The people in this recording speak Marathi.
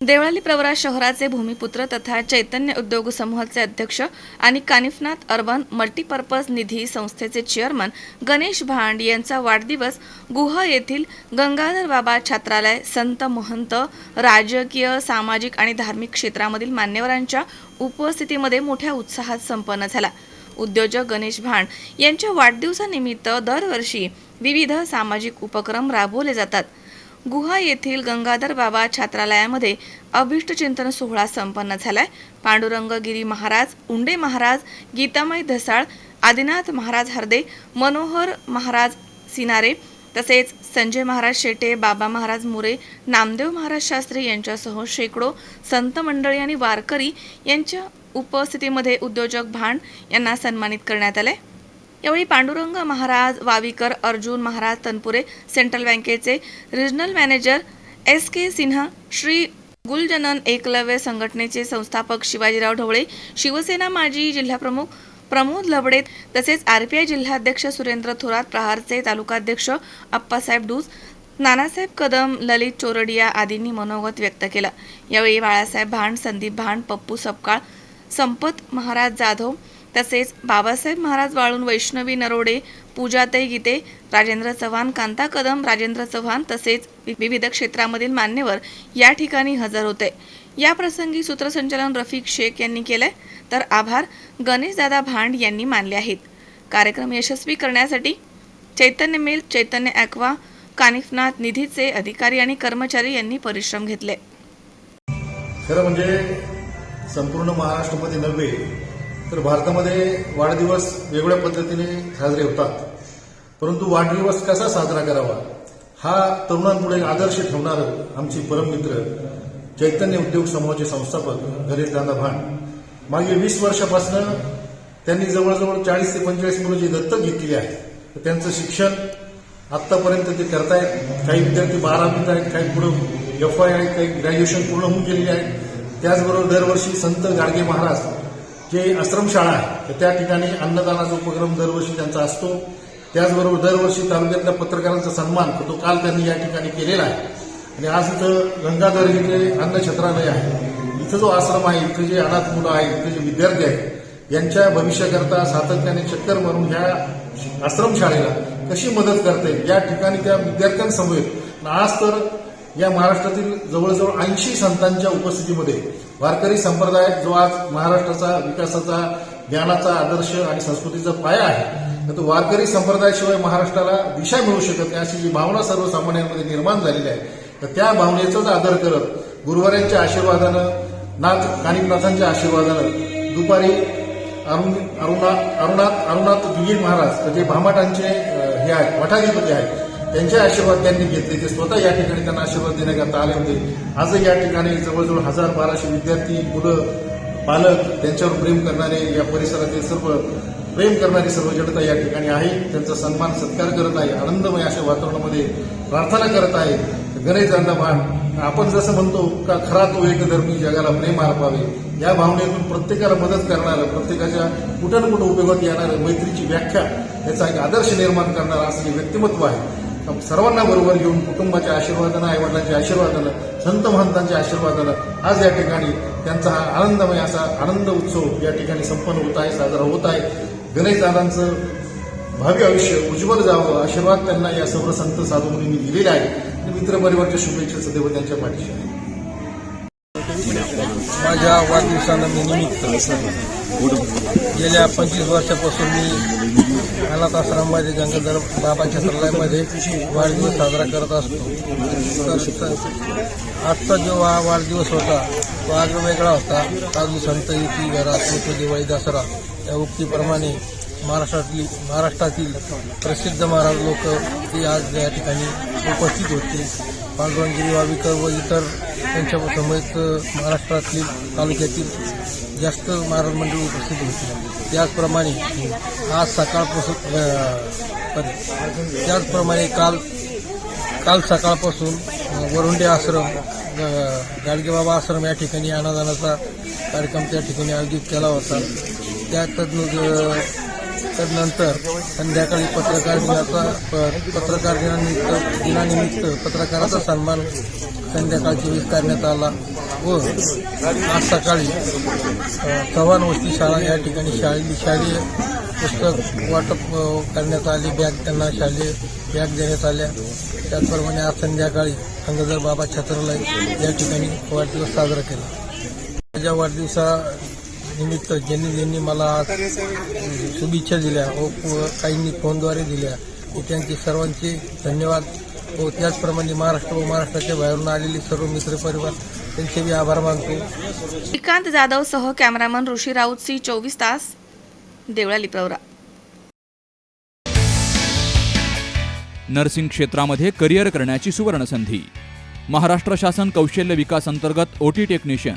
देवळाली प्रवरा शहराचे भूमिपुत्र तथा चैतन्य उद्योग समूहाचे अध्यक्ष आणि कानिफनाथ अर्बन मल्टीपर्पज निधी संस्थेचे चेअरमन गणेश भांड यांचा वाढदिवस गुहा येथील गंगाधर बाबा छात्रालय संत महंत राजकीय सामाजिक आणि धार्मिक क्षेत्रामधील मान्यवरांच्या उपस्थितीमध्ये मोठ्या उत्साहात संपन्न झाला. उद्योजक गणेश भांड यांच्या वाढदिवसानिमित्त दरवर्षी विविध सामाजिक उपक्रम राबवले जातात. गुहा येथील गंगाधर बाबा छात्रालयामध्ये अभिष्ट चिंतन सोहळा संपन्न झालाय. पांडुरंग गिरी महाराज उंडे महाराज गीतामय धसाळ आदिनाथ महाराज हरदे मनोहर महाराज सिनारे तसेच संजय महाराज शेटे बाबा महाराज मुरे नामदेव महाराज शास्त्री यांच्यासह शेकडो संत मंडळी आणि वारकरी यांच्या उपस्थितीमध्ये उद्योजक भांड यांना सन्मानित करण्यात आले यावेळी पांडुरंग महाराज वावीकर अर्जुन महाराज तनपुरे सेंट्रल बँकेचे regional manager S K Sinha Shri Guljanan Eklavya संघटनेचे संस्थापक शिवाजीराव ढवळे शिवसेना माजी जिल्हाप्रमुख प्रमोद लबडे तसेच आरपीआय जिल्हाध्यक्ष सुरेंद्र थोरात प्रहारचे तालुकाध्यक्ष अप्पासाहेब डूस नानासाहेब कदम ललित चोरडिया आदींनी मनोगत व्यक्त केलं. यावेळी बाळासाहेब भांड संदीप भांड पप्पू सपकाळ संपत महाराज जाधव तसेच बाबासाहेब महाराज वाळून वैष्णवी नरोडे पूजाताई गीते राजेंद्र चव्हाण कांता कदम राजेंद्र चव्हाण तसेच विविध क्षेत्रामधील मान्यवर या ठिकाणी हजर होते. या प्रसंगी सूत्रसंचालन रफिक शेख यांनी केलंय. तर आभार गणेशदादा भांड यांनी मानले आहेत. कार्यक्रम यशस्वी करण्यासाठी चैतन्य मेल चैतन्य ॲक्वा कानिफनाथ निधीचे अधिकारी आणि कर्मचारी यांनी परिश्रम घेतले. खरं म्हणजे संपूर्ण महाराष्ट्रामध्ये नव्हे तर भारतामध्ये वाढदिवस वेगळ्या पद्धतीने साजरे होतात. परंतु वाढदिवस कसा साजरा करावा? हा तरुणांपुढे आदर्श ठेवणारं आमचे परममित्र चैतन्य उद्योग समूहाचे संस्थापक गणेश दादा भान. मागे वीस वर्षापासून त्यांनी जवळजवळ चाळीस ते पंचेचाळीस मुलं जी दत्तक घेतलेली आहेत तर त्यांचं शिक्षण आतापर्यंत ते करतायत. काही विद्यार्थी बारावीत आहेत काही पुढं एफ आय आहेत काही ग्रॅज्युएशन पूर्ण होऊन गेलेले आहेत. त्याचबरोबर दरवर्षी संत गाडगे महाराज जे आश्रमशाळा आहे तर त्या ठिकाणी अन्नदानाचा उपक्रम दरवर्षी त्यांचा असतो. त्याचबरोबर दरवर्षी तालुक्यातल्या पत्रकारांचा सन्मान तो काल त्यांनी या ठिकाणी केलेला आहे. आणि आज इथं गंगाधर इथे अन्नछत्रालय आहे. इथं जो आश्रम आहे इथं जे अनाथ मुलं आहेत इथं जे विद्यार्थी आहेत यांच्या भविष्याकरता सातत्याने चक्कर मारून ह्या आश्रमशाळेला कशी मदत करता येईल या ठिकाणी त्या विद्यार्थ्यांसमवेत. आज तर या महाराष्ट्रातील जवळजवळ ऐंशी संतांच्या उपस्थितीमध्ये वारकरी संप्रदाय जो आज महाराष्ट्राचा विकासाचा ज्ञानाचा आदर्श आणि संस्कृतीचा पाया आहे तर तो वारकरी संप्रदायाशिवाय महाराष्ट्राला दिशा मिळू शकत नाही अशी जी भावना सर्वसामान्यांमध्ये निर्माण झालेली आहे तर त्या भावनेचाच आदर करत गुरुवाऱ्यांच्या आशीर्वादानं नाथ कानिकनाथांच्या आशीर्वादानं दुपारी अरुण अरुणा अरुणाथ अरुणाथ दिघे महाराज तर जे भामाटांचे हे आहेत मठाधिपती आहेत त्यांचे आशीर्वाद त्यांनी घेतले. ते स्वतः या ठिकाणी त्यांना आशीर्वाद देण्याकरता आले होते आजही या ठिकाणी जवळजवळ हजार बाराशे विद्यार्थी मुलं पालक त्यांच्यावर प्रेम करणारे या परिसरातील सर्व प्रेम करणारी सर्व जनता या ठिकाणी आहे. त्यांचा सन्मान सत्कार करत आहे. आनंदमय अशा वातावरणामध्ये प्रार्थना करत आहे. गणेश दादा आपण जसं म्हणतो का खरा तो एक धर्मी जगाला प्रेम अर्पावे या भावनेतून प्रत्येकाला मदत करणारं प्रत्येकाच्या कुठं ना कुठं उपयोगात येणारं मैत्रीची व्याख्या याचा एक आदर्श निर्माण करणारं असं हे व्यक्तिमत्व आहे. सर्वांना बरोबर घेऊन कुटुंबाच्या आशीर्वादानं आईवडिलांच्या आशीर्वादानं संत महंतांच्या आशीर्वादानं आज या ठिकाणी त्यांचा हा आनंदमय असा आनंद उत्सव या ठिकाणी संपन्न होत आहे साजरा होत आहे. गणेशदादांचं भावी आयुष्य उज्ज्वल जावं आशीर्वाद त्यांना या सर्व संत साधू मुलींनी दिलेले आहे. मित्रपरिवारच्या शुभेच्छा सदैव त्यांच्या पाठीशी आहे माझ्या वाढदिवसानिमित्त गेल्या पंचवीस वर्षापासून मी अनाथ आश्रममध्ये गंगाधर बाबाच्या सल्ल्यामध्ये वाढदिवस साजरा करत असतो. तर आजचा जो हा वाढदिवस होता तो आज वेगळा होता. साधू संत युती घरात दिवाळी दसरा या उक्तीप्रमाणे महाराष्ट्रातली महाराष्ट्रातील प्रसिद्ध महाराज लोक ते आज या ठिकाणी उपस्थित होते. पांडुरंगिरी वावीकर व इतर त्यांच्या समेत महाराष्ट्रातील तालुक्यातील जास्त महाराज मंडळी उपस्थित होती. त्याचप्रमाणे आज सकाळपासून त्याचप्रमाणे काल काल सकाळपासून वरुंडे आश्रम गाडगेबाबा आश्रम या ठिकाणी अन्नदानाचा कार्यक्रम त्या ठिकाणी आयोजित केला होता. त्या तज्ज्ञ त्यानंतर संध्याकाळी पत्रकार दिनाचा पत्रकार दिनानिमित्त दिनानिमित्त पत्रकाराचा सन्मान संध्याकाळची वीज करण्यात आला व आज सकाळी चव्हाण वस्ती शाळा या ठिकाणी शाळे शालेय पुस्तक वाटप करण्यात आले बॅग त्यांना शालेय बॅग देण्यात आल्या. त्याचप्रमाणे आज संध्याकाळी गंगाधर बाबा छत्रालय या ठिकाणी वाढदिवस साजरा केला. माझ्या वाढदिवसा निमित्त ज्यांनी ज्यांनी मला आज शुभेच्छा दिल्या व काहींनी फोनद्वारे दिल्या मी त्यांचे सर्वांचे धन्यवाद. व त्याचप्रमाणे महाराष्ट्र व महाराष्ट्राच्या बाहेरून आलेले सर्व मित्रपरिवार त्यांचे मी आभार मानतो. श्रीकांत जाधव सह कॅमेरामन ऋषी राऊत सी चोवीस तास देवळा लिपवरा नर्सिंग क्षेत्रामध्ये करिअर करण्याची सुवर्णसंधी. महाराष्ट्र शासन कौशल्य विकास अंतर्गत OT technician.